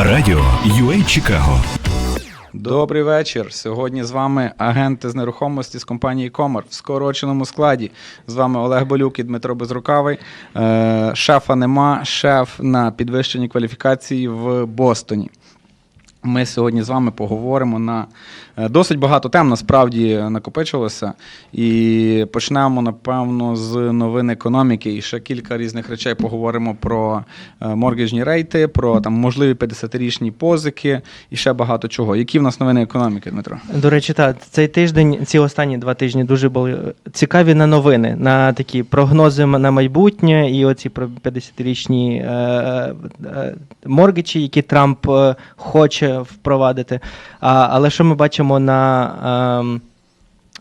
Радіо UA Чикаго. Добрий вечір. Сьогодні з вами агенти з нерухомості з компанії Комар в скороченому складі. З вами Олег Болюк і Дмитро Безрукавий. Е, шефа нема, шеф на підвищенні кваліфікації в Бостоні. Ми сьогодні з вами поговоримо на е, досить багато тем насправді накопичилося. І почнемо, напевно, з новин економіки. І ще кілька різних речей поговоримо про е, моргіжні рейти, про там можливі 50-річні позики і ще багато чого. Які в нас новини економіки, Дмитро? До речі, так, цей тиждень, ці останні два тижні дуже були цікаві на новини, на такі прогнози на майбутнє і оці про 50-річні е, е, моргічі, які Трамп е, хоче впровадити. А, але що ми бачимо на. ем,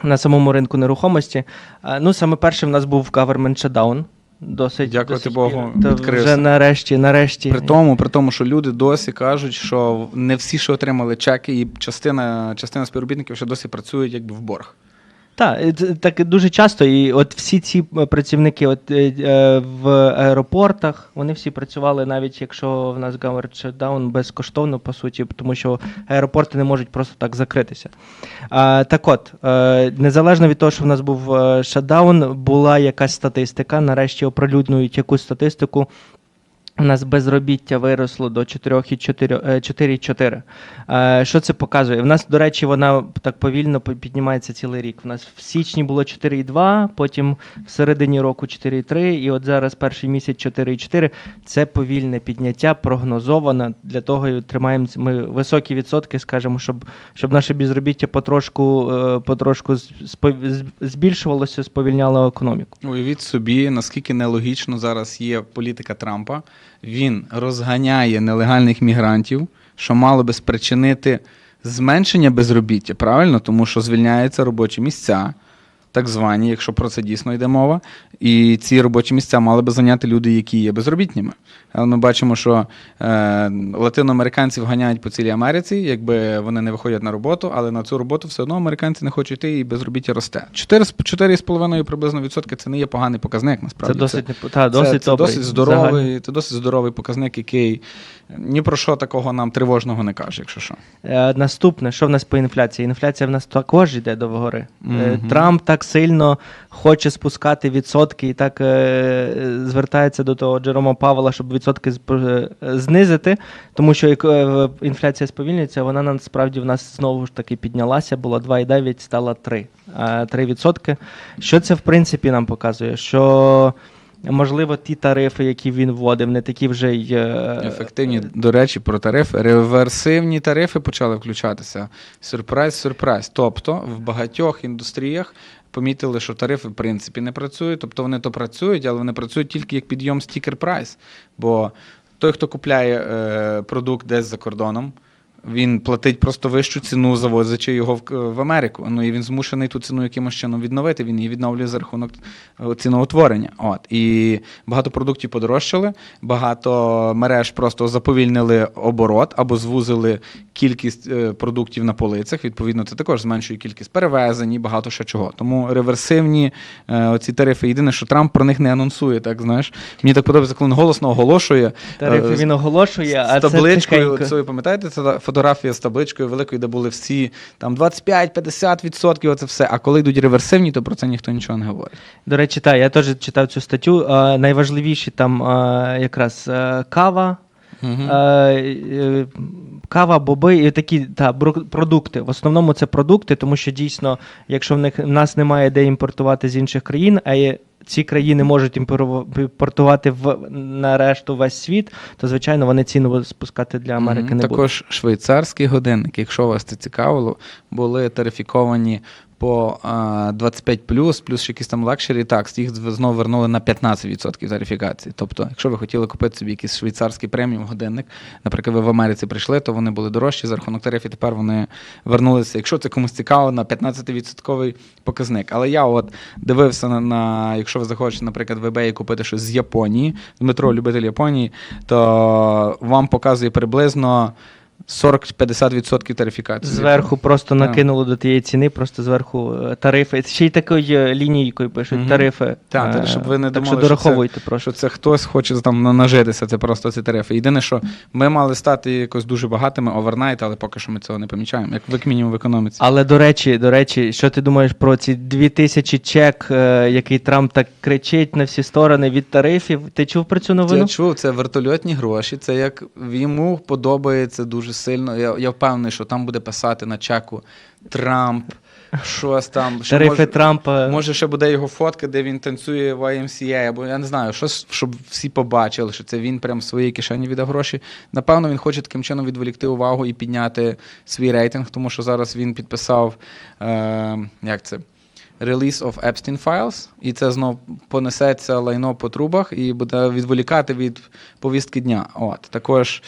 на самому ринку нерухомості. Е, Ну, саме перше в нас був government shutdown. Досить Дякувати досить Богу, відкрився. Вже нарешті, нарешті. При тому, при тому, що люди досі кажуть, що не всі, що отримали чеки, і частина, частина співробітників ще досі працюють якби в борг. Так, е, так дуже часто. І от всі ці е, працівники от, е, е, в аеропортах, вони всі працювали, навіть якщо в нас government shutdown безкоштовно, по суті, тому що аеропорти не можуть просто так закритися. А, так от, е, незалежно від того, що в нас був шатдаун, була якась статистика. Нарешті оприлюднюють якусь статистику. У нас безробіття виросло до 4,4. е, 4,4. Е, Що це показує? В нас, до речі, вона так повільно по- піднімається цілий рік. У нас в січні було 4,2, потім в середині року 4,3, і от зараз перший місяць 4,4. Це повільне підняття, прогнозовано. Для того і тримаємо ми високі відсотки, скажімо, щоб, щоб наше безробіття потрошку, е, потрошку збільшувалося, сповільняло економіку. Уявіть собі, наскільки нелогічно зараз є політика Трампа. Він розганяє нелегальних мігрантів, що мало би спричинити зменшення безробіття, правильно? Тому що звільняються робочі місця, так звані, якщо про це дійсно йде мова. І ці робочі місця мали би зайняти люди, які є безробітніми. Ми бачимо, що е, латиноамериканців ганяють по цілій Америці, якби вони не виходять на роботу, але на цю роботу все одно американці не хочуть йти, і безробіття росте. 4, 4,5 приблизно відсотки це не є поганий показник, Це насправді. досить непо- та, досить це, це досить здоровий, Загальний. це досить здоровий показник, який ні про що такого нам тривожного не каже, якщо що. Е, Наступне, що в нас по інфляції? Інфляція в нас також йде до гори. Е, Мгм. Трамп так сильно хоче спускати відсотки і так е, звертається до того Джерома Павела, щоб відсотки зп- е, знизити, тому що е, інфляція сповільнюється, вона насправді в нас знову ж таки піднялася, було 2,9, стала 3. Е, 3 відсотки. Що це в принципі нам показує? Що можливо ті тарифи, які він вводив, не такі вже й е, Ефективні, до речі, про тарифи. Реверсивні тарифи почали включатися. Сюрприз, сюрприз. Тобто в багатьох індустріях помітили, що тарифи в принципі не працюють. Тобто вони то працюють, але вони працюють тільки як підйом стікер прайс. Бо той, хто купляє е, продукт десь за кордоном. Він платить просто вищу ціну, завозячи його в, в Америку. Ну і він змушений ту ціну якимось чином відновити. Він її відновлює за рахунок е, ціноутворення. От і багато продуктів подорожчали, багато мереж просто заповільнили оборот або звузили кількість е, продуктів на полицях. Відповідно, це також зменшує кількість перевезень і багато ще чого. Тому реверсивні е, оці тарифи. Єдине, що Трамп про них не анонсує. Так знаєш, мені так подобається, коли він голосно оголошує. тарифи він оголошує, а з це табличкою, цією, пам'ятаєте, це та фотографія з табличкою великою, де були всі там 25-50%, оце все. А коли йдуть реверсивні, то про це ніхто нічого не говорить. До речі, так, я теж читав цю статтю. Е, найважливіші там е, якраз е, кава, е, е, кава, боби і такі та, продукти. В основному це продукти, тому що дійсно, якщо в них в нас немає де імпортувати з інших країн, а є. Ці країни можуть імпортувати в на решту весь світ, то звичайно вони ціну будуть спускати для Америки Мгм. не будуть. Також швейцарський годинник, якщо вас це цікавило, були тарифіковані по 25 плюс ще якісь там лакшері такс, їх знову вернули на 15% тарифікації. Тобто, якщо ви хотіли купити собі якийсь швейцарський преміум годинник, наприклад, ви в Америці прийшли, то вони були дорожчі за рахунок тарифів. Тепер вони вернулися. Якщо це комусь цікаво, на 15% показник. Але я от дивився на, на якщо ви захочете, наприклад, в eBay купити щось з Японії, Дмитро, любитель Японії, то вам показує приблизно. 40-50% тарифікації. Зверху просто Так. накинуло до тієї ціни, просто зверху е, тарифи. Ще й такою е, лінійкою пишуть Мгм. тарифи. Так, Е, так, щоб ви не так думали, що що це- дораховуйте, прошу. що це хтось хоче там нажитися, це просто ці тарифи. Єдине, що ми мали стати якось дуже багатими овернайт, але поки що ми цього не помічаємо, як як мінімум в економіці. Але до речі, до речі, що ти думаєш про ці 2000 чек, е, який Трамп так кричить на всі сторони від тарифів? Ти чув про цю новину? Я чув, це вертольотні гроші. Це як йому подобається дуже сильно. Я, я впевнений, що там буде писати на чеку Трамп, щось там. що Тарифи може- Трампа. Може, ще буде його фотка, де він танцює в YMCA, або я не знаю, щось, щоб всі побачили, що це він прям в своїй кишені віддав гроші. Напевно, він хоче таким чином відволікти увагу і підняти свій рейтинг, тому що зараз він підписав е, як це? Release of Epstein Files, і це знов понесеться лайно по трубах і буде відволікати від повістки дня. От також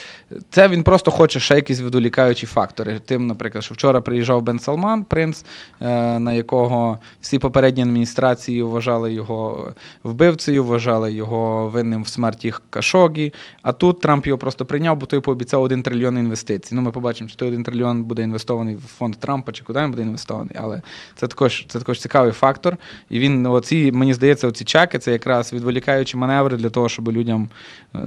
це він просто хоче ще якісь відволікаючі фактори. Тим, наприклад, що вчора приїжджав Бен Салман, принц, е, на якого всі попередні адміністрації вважали його вбивцею, вважали його винним в смерті Кашогі. А тут Трамп його просто прийняв, бо той пообіцяв 1 трильйон інвестицій. Ну, ми побачимо, чи той 1 трильйон буде інвестований в фонд Трампа, чи куди він буде інвестований. Але це також, це також цікавий фактор. І він, оці, мені здається, оці чеки це якраз відволікаючі маневри для того, щоб людям е,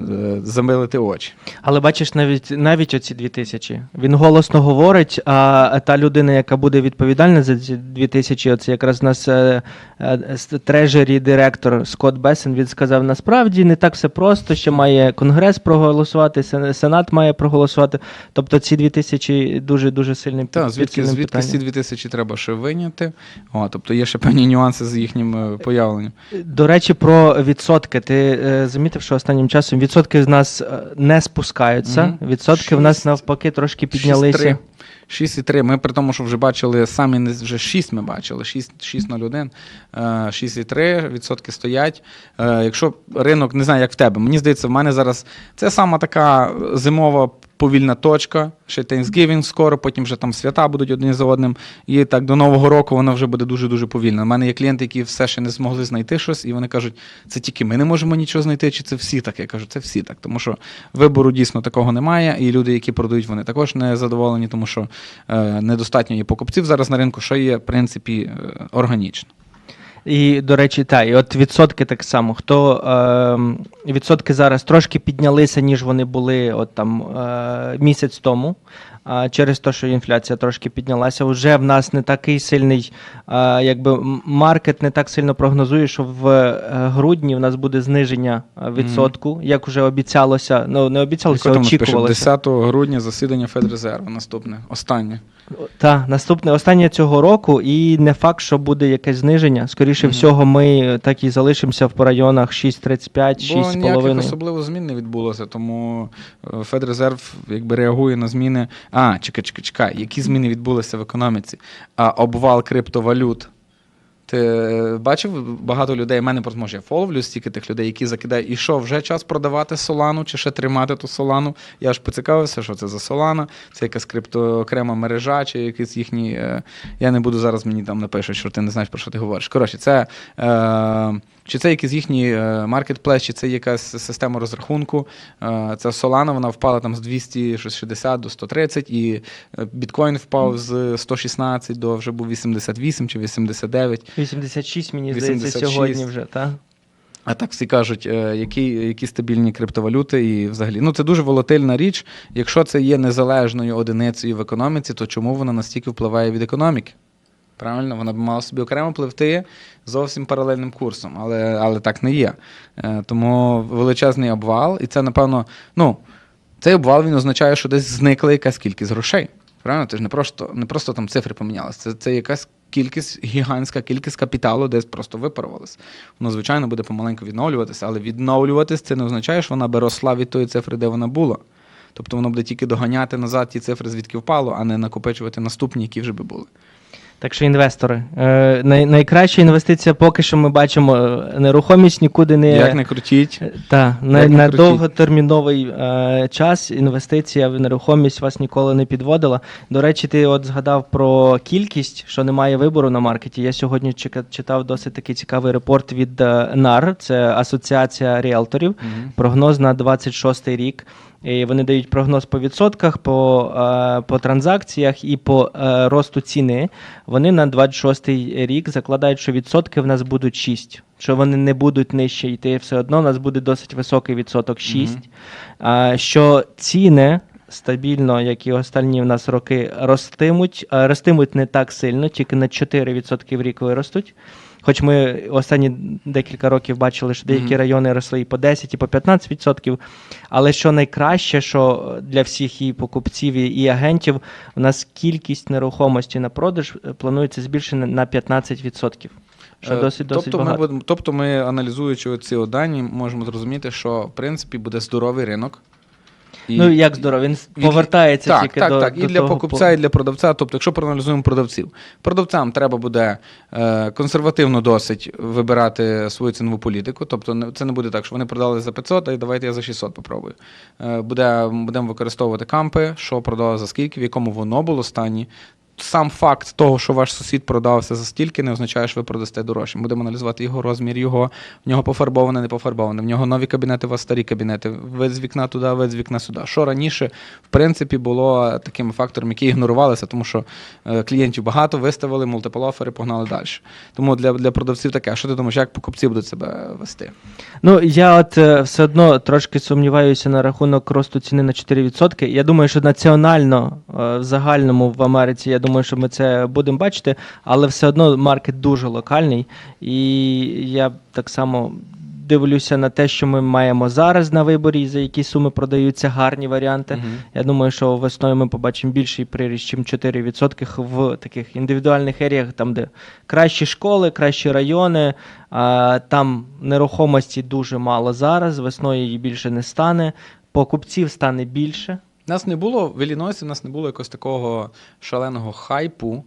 замилити очі. Але бачиш, навіть навіть оці 2000. Він голосно говорить, а та людина, яка буде відповідальна за ці 2000, оце якраз у нас е, е, трежері директор Скотт Бесен, він сказав: насправді не так все просто, ще має конгрес проголосувати, сенат має проголосувати. Тобто ці 2000 дуже дуже сильним Так, звідки, звідки ці питанням. 2000 треба ще виняти. О, тобто є ще певні нюанси з їхнім е, появленням. До речі, про відсотки. Ти е, замітив, що останнім часом відсотки з нас е, не спускаються. Мгм. Відсотки в нас навпаки трошки піднялися. 6,3. Ми при тому, що вже бачили самі вже 6 ми бачили, 6, 6,01, е, 6,3 відсотки стоять. Е, Якщо ринок, не знаю, як в тебе, мені здається, в мене зараз це сама така зимова повільна точка. Ще Thanksgiving скоро, потім вже там свята будуть одні за одним. І так до Нового року вона вже буде дуже-дуже повільна. У мене є клієнти, які все ще не змогли знайти щось, і вони кажуть, це тільки ми не можемо нічого знайти, чи це всі так. Я кажу, це всі так. Тому що вибору дійсно такого немає, і люди, які продають, вони також не задоволені, тому що е, недостатньо є покупців зараз на ринку, що є, в принципі, е, органічно. І, до речі, так, і от відсотки так само. Хто е, відсотки зараз трошки піднялися, ніж вони були от там е, місяць тому. Через те, що інфляція трошки піднялася, вже в нас не такий сильний, е, якби маркет не так сильно прогнозує, що в е, грудні в нас буде зниження е, відсотку, як вже обіцялося. Ну не обіцялося, там очікувалося. 10 грудня засідання Федрезерву наступне, останнє. Так, наступне останнє цього року, і не факт, що буде якесь зниження. Скоріше Мгм. всього, ми так і залишимося в районах 6,35, Бо ніяких 6,5. особливо змін не відбулося, тому е, Федрезерв якби реагує на зміни. А, чекай, чекай, чекай, які зміни відбулися в економіці? А обвал криптовалют. Ти е, бачив багато людей, в мене просто може я фоловлю стільки тих людей, які закидають, і що, вже час продавати солану чи ще тримати ту солану. Я ж поцікавився, що це за солана, це якась крипто окрема мережа, чи якісь їхні. е, Я не буду зараз мені там напишуть, що ти не знаєш, про що ти говориш. Коротше, це. Е, чи це якийсь їхній маркетплейс, чи це якась система розрахунку. Е, Ця Solana, вона впала там з 260 до 130, і е, біткоін впав з 116 до вже був 88 чи 89. 86, мені здається, 86. сьогодні вже, так? А так всі кажуть, е, які, які стабільні криптовалюти і взагалі. Ну, це дуже волатильна річ. Якщо це є незалежною одиницею в економіці, то чому вона настільки впливає від економіки? Правильно, вона б мала собі окремо пливти зовсім паралельним курсом, але, але так не є. Е, Тому величезний обвал, і це, напевно, ну, цей обвал він означає, що десь зникла якась кількість грошей. Правильно? Це ж не просто, не просто там цифри помінялися. Це, це якась кількість, гігантська кількість капіталу десь просто випарувалась. Воно, звичайно, буде помаленьку відновлюватися, але відновлюватись це не означає, що вона би росла від тої цифри, де вона була. Тобто воно буде тільки доганяти назад ті цифри, звідки впало, а не накопичувати наступні, які вже би були. Так що інвестори. Е, най, найкраща інвестиція поки що ми бачимо е, нерухомість нікуди не. Як не крутіть, Так, на, Як не на крутіть. довготерміновий е, час інвестиція в нерухомість вас ніколи не підводила. До речі, ти от згадав про кількість, що немає вибору на маркеті. Я сьогодні чека- читав досить такий цікавий репорт від е, НАР, це Асоціація ріелторів. Прогноз на 26 рік. І вони дають прогноз по відсотках, по, е, по транзакціях і по е, росту ціни. Вони на 26-й рік закладають, що відсотки в нас будуть 6, що вони не будуть нижче йти. Все одно у нас буде досить високий відсоток 6. А, що ціни стабільно, як і останні в нас роки, ростимуть, а ростимуть не так сильно, тільки на 4% в рік виростуть. Хоч ми останні декілька років бачили, що деякі Мгм. райони росли і по 10, і по 15%. Але що найкраще, що для всіх і покупців, і- агентів, у нас кількість нерухомості на продаж планується збільшена на 15%. Що Е, досить досить тобто, ми, багато. будемо- тобто ми, аналізуючи ці дані, можемо зрозуміти, що в принципі буде здоровий ринок. І- ну як здорово, він і- повертається так, тільки так, до так. І до для того покупця, і для продавця. Тобто, якщо проаналізуємо продавців, продавцям треба буде е, консервативно досить вибирати свою цінову політику. Тобто, це не буде так, що вони продали за 500, а давайте я за 600 попробую. Е, буде, будемо використовувати кампи, що продали за скільки, в якому воно було стані. Сам факт того, що ваш сусід продався за стільки, не означає, що ви продасте дорожче. Будемо аналізувати його розмір, його в нього пофарбоване, не пофарбоване. В нього нові кабінети, у вас старі кабінети. Вид з вікна туди, вид з вікна сюди. Що раніше, в принципі, було таким фактором, який ігнорувалися, тому що е, клієнтів багато виставили, мультипл офери, погнали далі. Тому для, для продавців таке. Що ти думаєш, як покупці будуть себе вести? Ну, я от е, все одно трошки сумніваюся на рахунок росту ціни на 4%. Я думаю, що національно е, в загальному в Америці, я думаю, що ми це будемо бачити, але все одно маркет дуже локальний. І я так само дивлюся на те, що ми маємо зараз на виборі, за які суми продаються гарні варіанти. Мгм. Я думаю, що весною ми побачимо більший приріст, ніж 4% в таких індивідуальних еріях, там, де кращі школи, кращі райони. А, там нерухомості дуже мало зараз, весною її більше не стане. Покупців стане більше. У нас не було в Іллінойсі, у нас не було якогось такого шаленого хайпу.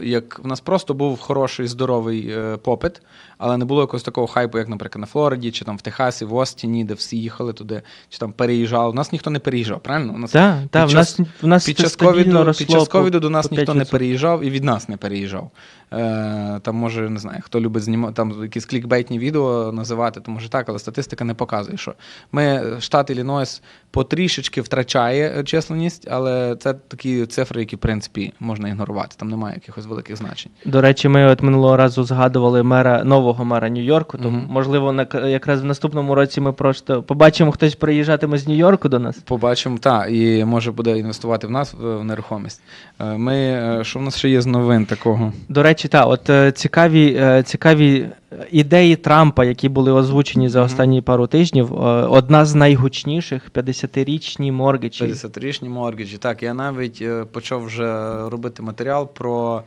Як в нас просто був хороший здоровий е, попит, але не було якогось такого хайпу, як, наприклад, на Флориді, чи там в Техасі, в Остіні, де всі їхали туди, чи там переїжджали. У нас ніхто не переїжджав, правильно? У нас Так, та, в час- нас, в нас під час ковіду, під час по- ковіду до нас ніхто не переїжджав і від нас не переїжджав. Е, там може, не знаю, хто любить знімати там якісь клікбейтні відео називати, то може так, але статистика не показує, що ми, штат Іллінойс, потрішечки втрачає численність, але це такі цифри, які в принципі можна ігнорувати. Там немає якихось великих значень. До речі, ми от минулого разу згадували мера нового мера Нью-Йорку. Тому Мгм. можливо, на якраз в наступному році ми просто побачимо, хтось приїжджатиме з Нью-Йорку до нас. Побачимо, так, і може буде інвестувати в нас в в нерухомість. Е, Ми, е, що в нас ще є з новин такого? До речі, так, от е, цікаві, е, цікаві ідеї Трампа, які були озвучені за Мгм. останні пару тижнів. е, Одна з найгучніших 50-річні моргичі. 50-річні моргіджі. Так, я навіть е, почав вже робити матеріал про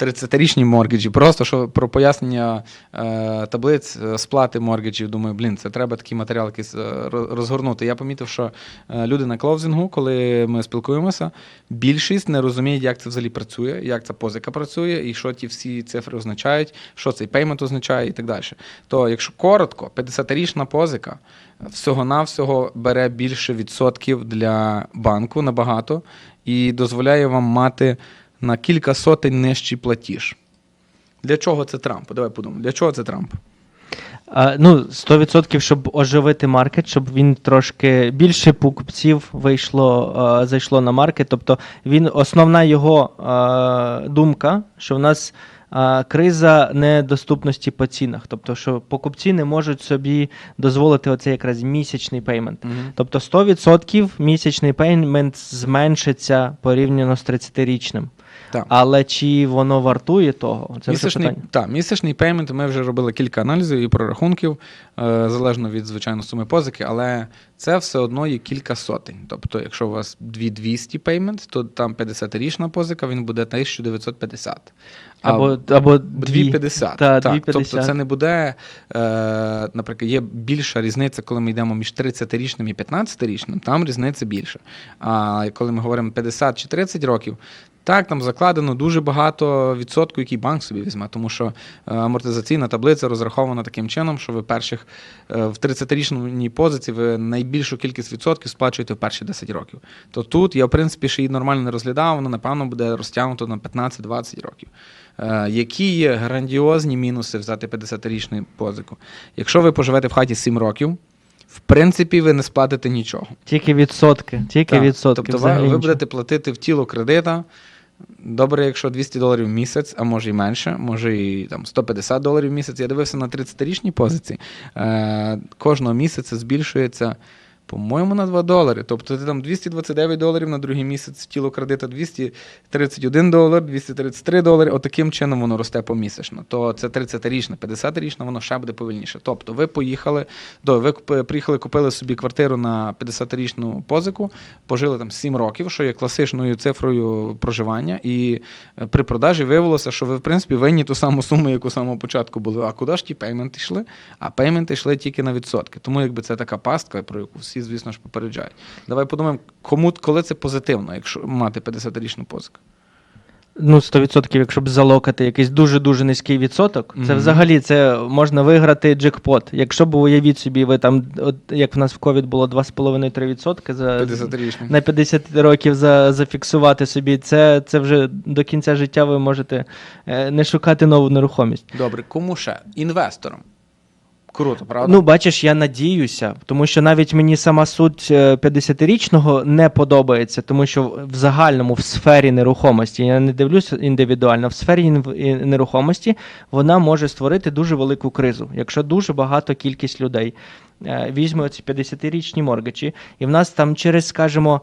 30-річні моргіджі. Просто що про пояснення е, таблиць е, сплати моргіджів. Думаю, блін, це треба такий матеріал якийсь е, розгорнути. Я помітив, що е, люди на клоузингу, коли ми спілкуємося, більшість не розуміють, як це взагалі працює, як ця позика працює, і що ті всі цифри означають, що цей пеймент означає і так далі. То, якщо коротко, 50-річна позика всього-навсього бере більше відсотків для банку набагато і дозволяє вам мати на кілька сотень нижчий платіж. Для чого це Трамп? Давай подумаємо. Для чого це Трамп? А, ну, 100% щоб оживити маркет, щоб він трошки більше покупців вийшло, а, зайшло на маркет. Тобто він основна його а, думка, що в нас а, криза недоступності по цінах. Тобто, що покупці не можуть собі дозволити оцей якраз місячний пеймент. Тобто 100% місячний пеймент зменшиться порівняно з 30-річним. Так. Але чи воно вартує того? Це вже місячний, питання. та, місячний пеймент, ми вже робили кілька аналізів і прорахунків, залежно від, звичайно, суми позики, але це все одно є кілька сотень. Тобто, якщо у вас 2200 пеймент, то там 50-річна позика, він буде 1950. А Або, або дві. 250. Та, так, 250. Тобто це не буде, е, наприклад, є більша різниця, коли ми йдемо між 30-річним і 15-річним, там різниця більше. А коли ми говоримо 50 чи 30 років, так, там закладено дуже багато відсотку, який банк собі візьме, тому що е, амортизаційна таблиця розрахована таким чином, що ви перших е, в 30-річній позиції ви найбільшу кількість відсотків сплачуєте в перші 10 років. То тут я, в принципі, ще її нормально не розглядав, воно, напевно, буде розтягнуто на 15-20 років. Е, Які є грандіозні мінуси взяти 50-річну позику? Якщо ви поживете в хаті 7 років, в принципі, ви не сплатите нічого. Тільки відсотки. Тільки Так. відсотки. Тобто ви, ви будете платити в тіло кредита. Добре, якщо 200 доларів в місяць, а може і менше, може і там 150 доларів в місяць. Я дивився на 30-річні позиції. Е, кожного місяця збільшується, по-моєму, на 2 долари. Тобто ти там 229 доларів на другий місяць тіло кредита, 231 долар, 233 долари. Отаким чином воно росте помісячно. То це 30-річне, 50-річне, воно ще буде повільніше. Тобто ви поїхали, до, ви приїхали, купили собі квартиру на 50-річну позику, пожили там 7 років, що є класичною цифрою проживання, і е, при продажі виявилося, що ви, в принципі, винні ту саму суму, яку з самого початку були. А куди ж ті пейменти йшли? А пейменти йшли тільки на відсотки. Тому якби це така пастка, про яку всі, звісно ж, попереджають. Давай подумаємо, кому коли це позитивно, якщо мати 50-річну позику. Ну, 100%, якщо б залокати якийсь дуже-дуже низький відсоток, це Мгм. взагалі це можна виграти джекпот. Якщо б уявіть собі, ви там, от як в нас в ковід було 2,5-3% за 50-річний. на 50 років за, зафіксувати собі, це, це вже до кінця життя ви можете е, не шукати нову нерухомість. Добре, кому ще? Інвесторам. Круто, правда? Ну, бачиш, я надіюся, тому що навіть мені сама суть е, 50-річного не подобається, тому що в загальному в сфері нерухомості, я не дивлюся індивідуально, в сфері нерухомості вона може створити дуже велику кризу, якщо дуже багато кількість людей е, візьме оці 50-річні моргачі, і в нас там через, скажімо,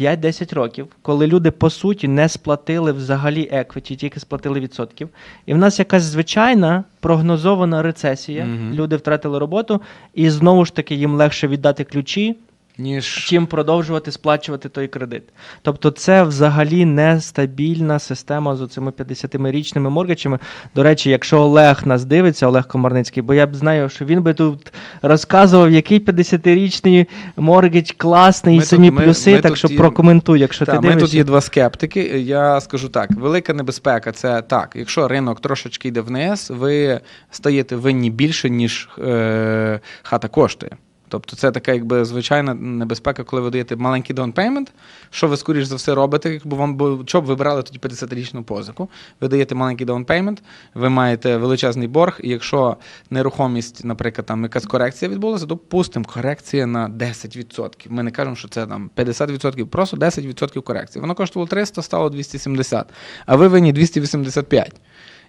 5-10 років, коли люди по суті не сплатили взагалі еквіті, тільки сплатили відсотків. І в нас якась звичайна прогнозована рецесія. Мгм. Люди втратили роботу, і знову ж таки їм легше віддати ключі, Ніж чим продовжувати сплачувати той кредит. Тобто, це взагалі нестабільна система з цими 50-річними моргачами. До речі, якщо Олег нас дивиться, Олег Комарницький, бо я б знаю, що він би тут розказував, який 50-річний моргач класний, Ми і самі тут- плюси. ми так що є- прокоментуй, якщо Та, ти ми дивишся. тут є два скептики. Я скажу так: велика небезпека це так. Якщо ринок трошечки йде вниз, ви стаєте винні більше, ніж е, хата коштує. Тобто це така якби звичайна небезпека, коли ви даєте маленький payment, що ви скоріш за все робите, якби вам бо що б ви брали тоді 50-річну позику. Ви даєте маленький payment, ви маєте величезний борг, і якщо нерухомість, наприклад, там якась корекція відбулася, допустимо, корекція на 10%. Ми не кажемо, що це там 50%, просто 10% корекції. Воно коштувало 300, стало 270, а ви винні 285.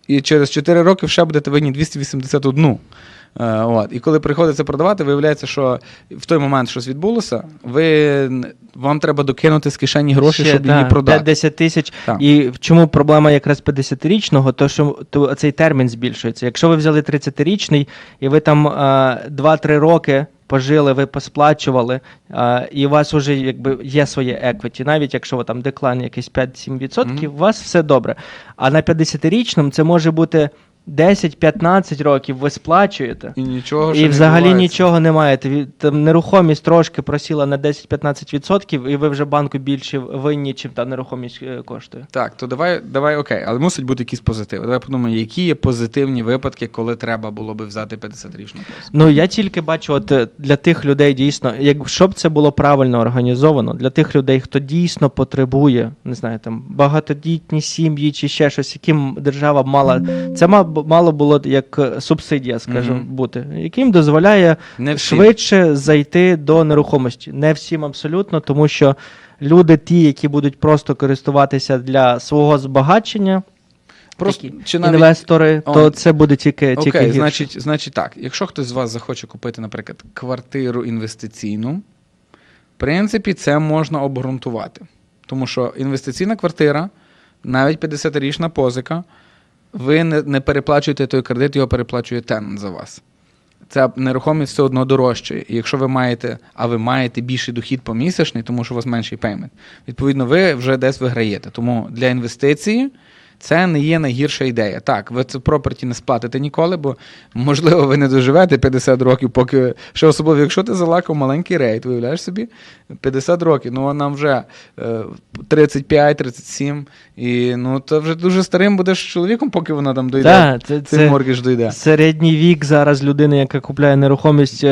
І через 4 роки ще будете винні 281. Е, От. І коли приходиться продавати, виявляється, що в той момент щось відбулося, ви, вам треба докинути з кишені гроші, Ще, щоб да, її продати. 10 тисяч. І в чому проблема якраз 50-річного, то що то цей термін збільшується. Якщо ви взяли 30-річний і ви там а, 2-3 роки пожили, ви посплачували, а, і у вас вже якби є своє еквіті, навіть якщо ви там деклан якийсь 5-7%, Мгм. у вас все добре. А на 50-річному це може бути 10-15 років, ви сплачуєте. І нічого ще І не взагалі відбувається. нічого не маєте. Ві- Там нерухомість трошки просіла на 10-15%, і ви вже банку більше винні, чим та нерухомість е, коштує. Так, то давай, давай окей, але мусить бути якісь позитиви. Давай подумаємо, які є позитивні випадки, коли треба було би взяти 50-річну позику. Ну я тільки бачу, от е, для тих людей дійсно, якщо б це було правильно організовано, для тих людей, хто дійсно потребує, не знаю, там багатодітні сім'ї чи ще щось, яким держава мала це ма- мало було як е, субсидія, скажімо, бути, яким дозволяє Не швидше зайти до нерухомості. Не всім абсолютно, тому що люди, ті, які будуть просто користуватися для свого збагачення, Просто такі чи навіть інвестори, то Он- це буде тільки, тільки Окей, гірше. значить, значить так. Якщо хтось з вас захоче купити, наприклад, квартиру інвестиційну, в принципі, це можна обґрунтувати. Тому що інвестиційна квартира, навіть 50-річна позика, ви не, переплачуєте той кредит, його переплачує тенант за вас. Ця нерухомість все одно дорожчає. І якщо ви маєте, а ви маєте більший дохід помісячний, тому що у вас менший пеймент, відповідно, ви вже десь виграєте. Тому для інвестиції це не є найгірша ідея. Так, ви це проперті не сплатите ніколи, бо можливо ви не доживете 50 років, поки ще особливо, якщо ти залакав маленький рейд, виявляєш собі 50 років, ну а нам вже е, 35-37, і ну то вже дуже старим будеш чоловіком, поки вона там дойде. Так, це, це моргіж дойде. середній вік зараз людини, яка купляє нерухомість е,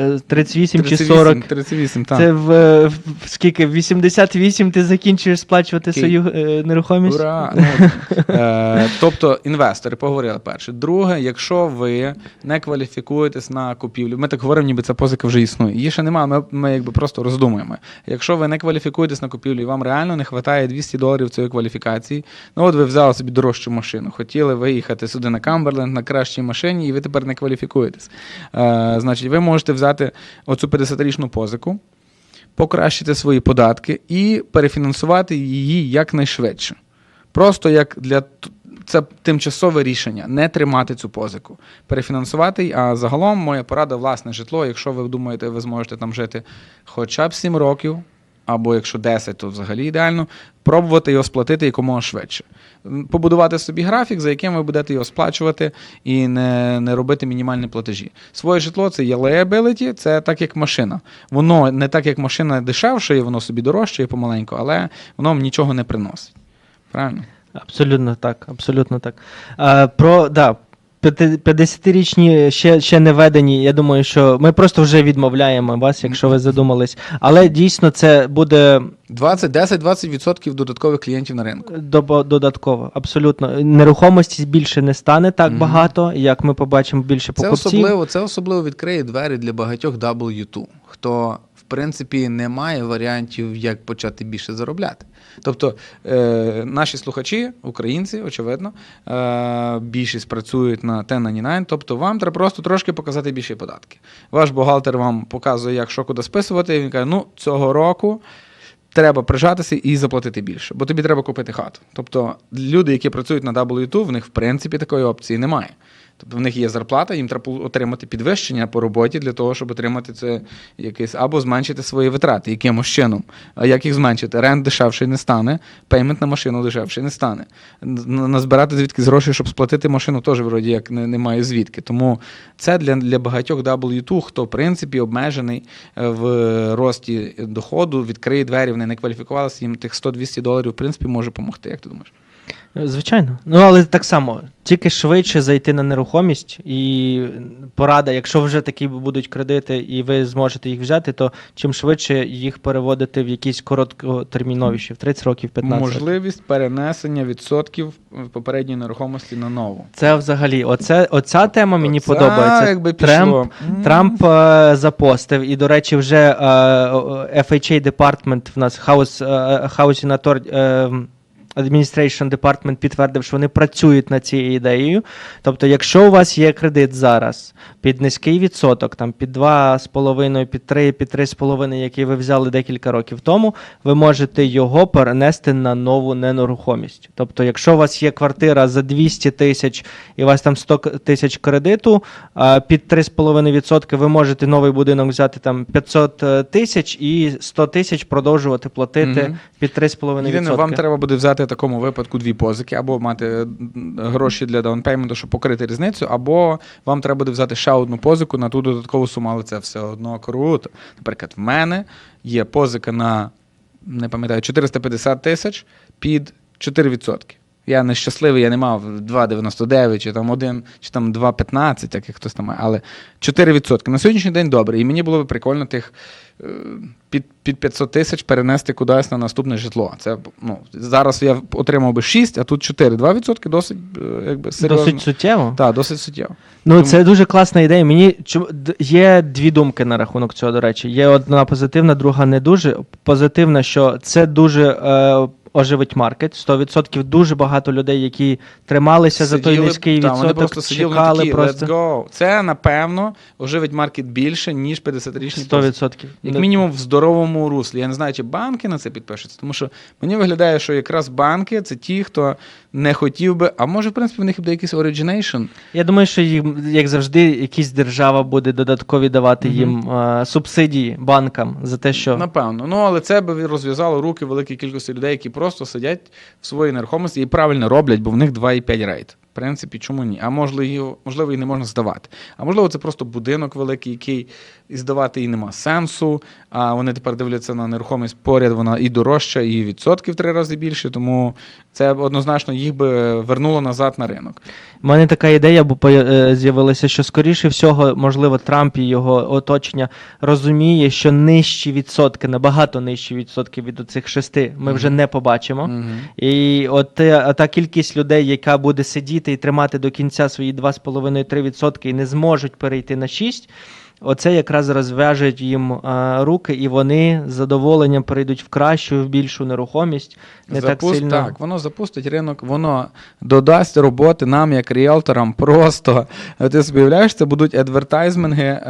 е, 38 чи 40. 38, так. Це в, е, в скільки? В 88 ти закінчуєш сплачувати Окей. свою е, нерухомість? Ура! Ну, Е, тобто інвестори поговорили перше. Друге, якщо ви не кваліфікуєтесь на купівлю, ми так говоримо, ніби ця позика вже існує. Її ще немає, ми, ми якби просто роздумуємо. Якщо ви не кваліфікуєтесь на купівлю і вам реально не вистачає 200 доларів цієї кваліфікації, ну от ви взяли собі дорожчу машину, хотіли виїхати сюди на Камберленд на кращій машині, і ви тепер не кваліфікуєтесь. Е, значить, ви можете взяти оцю 50-річну позику, покращити свої податки і перефінансувати її якнайшвидше. Просто як для це тимчасове рішення не тримати цю позику, перефінансувати. А загалом моя порада власне житло. Якщо ви думаєте, ви зможете там жити хоча б 7 років, або якщо 10, то взагалі ідеально, пробувати його сплатити якомога швидше. Побудувати собі графік, за яким ви будете його сплачувати і не, не робити мінімальні платежі. Своє житло це є liability, це так як машина. Воно не так як машина дешевше, воно собі дорожче і помаленьку, але воно вам нічого не приносить. Правильно? Абсолютно так, абсолютно так. А, про да, п'яти- 50-річні ще, ще не введені. Я думаю, що ми просто вже відмовляємо вас, якщо ви задумались. Але дійсно це буде 20, 10-20% додаткових клієнтів на ринку. додатково. Абсолютно. Нерухомості більше не стане так Мгм. багато, як ми побачимо більше Це особливо, це особливо відкриє двері для багатьох W2, хто принципі не має варіантів, як почати більше заробляти. Тобто е, наші слухачі, українці, очевидно, е, більшість працюють на 1099, тобто вам треба просто трошки показати більші податки. Ваш бухгалтер вам показує, як що куди списувати, і він каже, ну цього року. Треба прижатися і заплатити більше, бо тобі треба купити хату. Тобто люди, які працюють на W2, в них в принципі такої опції немає. Тобто в них є зарплата, їм треба отримати підвищення по роботі для того, щоб отримати це якесь або зменшити свої витрати якимось чином. А як їх зменшити? Рент дешевший не стане, пеймент на машину дешевший не стане. Назбирати звідки гроші, щоб сплатити машину, теж вроді як немає звідки. Тому це для, для багатьох W2, хто в принципі обмежений е, в рості доходу, відкриє двері, вони не кваліфікувалися, їм тих 100-200 доларів, в принципі, може допомогти. Як ти думаєш? Звичайно. Ну, але так само, тільки швидше зайти на нерухомість, і порада, якщо вже такі будуть кредити, і ви зможете їх взяти, то чим швидше їх переводити в якісь короткотерміновіші, в 30 років, 15 років. Можливість перенесення відсотків попередньої нерухомості на нову. Це взагалі, оце, оця тема мені Це подобається. якби Трамп, пішло. М. Трамп е, запостив, і, до речі, вже е, FHA Department в нас House, е, Housing Authority, е, Administration Department підтвердив, що вони працюють над цією ідеєю. Тобто, якщо у вас є кредит зараз під низький відсоток, там під 2,5, під 3, під 3,5, який ви взяли декілька років тому, ви можете його перенести на нову нерухомість. Тобто, якщо у вас є квартира за 200 тисяч і у вас там 100 тисяч кредиту, під 3,5% ви можете новий будинок взяти там 500 тисяч і 100 тисяч продовжувати платити Мгм. під 3,5%. Єдине, вам треба буде взяти такому випадку дві позики, або мати гроші для даунпейменту, щоб покрити різницю, або вам треба буде взяти ще одну позику на ту додаткову суму, але це все одно круто. Наприклад, в мене є позика на не пам'ятаю 450 тисяч під 4%. Я нещасливий, я не мав 2,99 чи там 1, чи там 2,15, так як хтось там має, але 4%. На сьогоднішній день добре. І мені було б прикольно тих е, під, під 500 тисяч перенести кудись на наступне житло. Це ну, зараз я отримав би 6, а тут 4. 2% досить е, якби серйозно. Досить суттєво. Так, досить суттєво. Ну, Тому- це дуже класна ідея. Мені є дві думки на рахунок цього, до речі. Є одна позитивна, друга не дуже. Позитивна, що це дуже е, оживить маркет. 100% дуже багато людей, які трималися за той Сиділи- низький та, Вони відсоток, просто сиділи чекали такі, просто let's go. Це, напевно, оживить маркет більше, ніж 50-річні 100%. Як мінімум в здоровому руслі. Я не знаю, чи банки на це підпишуться, тому що мені виглядає, що якраз банки це ті, хто не хотів би, а може, в принципі, в них буде якийсь origination. Я думаю, що їм, як завжди, якась держава буде додаткові давати Мгм. їм е, субсидії банкам за те, що Напевно. Ну, але це би розв'язало руки великій кількості людей, які просто сидять в своїй нерухомості і правильно роблять, бо в них 2,5 рейт. принципі, чому ні? А можливо, можливо, і не можна здавати. А можливо, це просто будинок великий, який і здавати і нема сенсу. А вони тепер дивляться на нерухомість поряд, вона і дорожча, і відсотків три рази більше. Тому це однозначно їх би вернуло назад на ринок. У мене така ідея бо е, з'явилася, що скоріше всього, можливо, Трамп і його оточення розуміє, що нижчі відсотки, набагато нижчі відсотки від оцих шести ми вже не побачимо. Мгм. І от та кількість людей, яка буде сидіти і тримати до кінця свої 2,5-3% і не зможуть перейти на 6%, оце якраз розв'яже їм а, руки, і вони з задоволенням перейдуть в кращу, в більшу нерухомість. Не так сильно. так, воно запустить ринок, воно додасть роботи нам, як ріелторам, просто. Е, Ти собі уявляєш, це будуть адвертайзминги, е,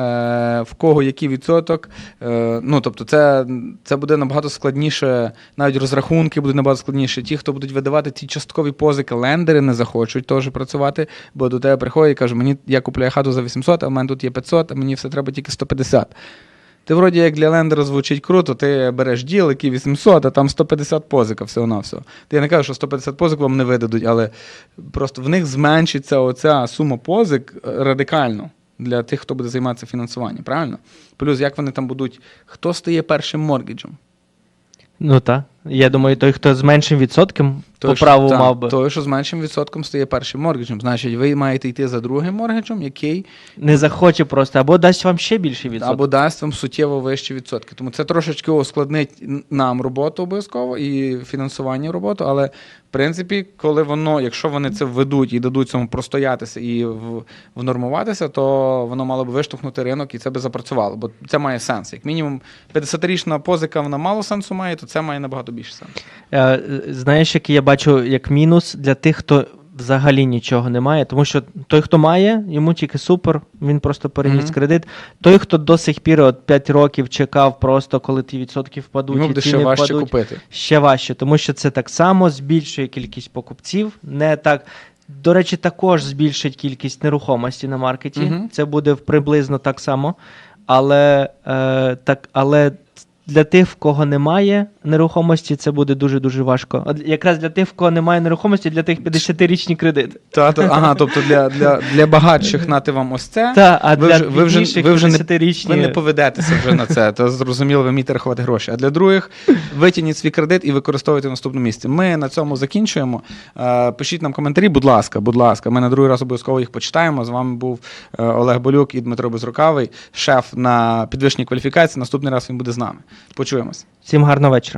в кого який відсоток. Е, ну, тобто, це, це буде набагато складніше, навіть розрахунки будуть набагато складніше. Ті, хто будуть видавати ті часткові позики, лендери не захочуть теж працювати, бо до тебе приходять і кажуть, мені я купляю хату за 800, а в мене тут є 500, а мені все треба тільки 150. Ти вроді як для лендера звучить круто, ти береш діл, який 800, а там 150 позика всього на всього. Ти я не кажу, що 150 позик вам не видадуть, але просто в них зменшиться оця сума позик е, радикально для тих, хто буде займатися фінансуванням, правильно? Плюс, як вони там будуть, хто стає першим моргіджем? Ну так. Я думаю, той, хто з меншим відсотком, по що- праву так, мав би. Той, що з меншим відсотком стає першим моргіджем. Значить, ви маєте йти за другим моргіджем, який Не захоче просто, або дасть вам ще більший відсоток. або дасть вам суттєво вищі відсотки. Тому це трошечки ускладнить нам роботу обов'язково і фінансування роботу. Але в принципі, коли воно, якщо вони це введуть і дадуть цьому простоятися і внормуватися, то воно мало б виштовхнути ринок і це би запрацювало. Бо це має сенс. Як мінімум, 50-річна позика вона мало сенсу має, то це має набагато більше сенсу. Е, Знаєш, який я бачу як мінус для тих, хто взагалі нічого не має, тому що той, хто має, йому тільки супер, він просто переніс Мгм. кредит. Той, хто до сих пір от 5 років чекав, просто коли ті відсотки впадуть, Йому і буде ще важче впадуть, купити. ще важче, тому що це так само збільшує кількість покупців, не так. До речі, також збільшить кількість нерухомості на маркеті. Мгм. Це буде приблизно так само. Але, е, так, але для тих, в кого немає нерухомості, це буде дуже-дуже важко. От якраз для тих, в кого немає нерухомості, для тих 50-річні кредити. Та, то, ага, тобто для, для, для багатших нати вам ось це. Та, а ви для вже- ви вже- ви вже не- 50-річні... Ви не поведетеся вже на це, то зрозуміло, ви вмієте рахувати гроші. А для других витягніть свій кредит і використовуйте в наступному місці. Ми на цьому закінчуємо. Е, Пишіть нам коментарі, будь ласка, будь ласка. Ми на другий раз обов'язково їх почитаємо. З вами був е, Олег Болюк і Дмитро Безрукавий, шеф на підвищеній кваліфікації. Наступний раз він буде з нами. Почуємось. Всім гарного вечора.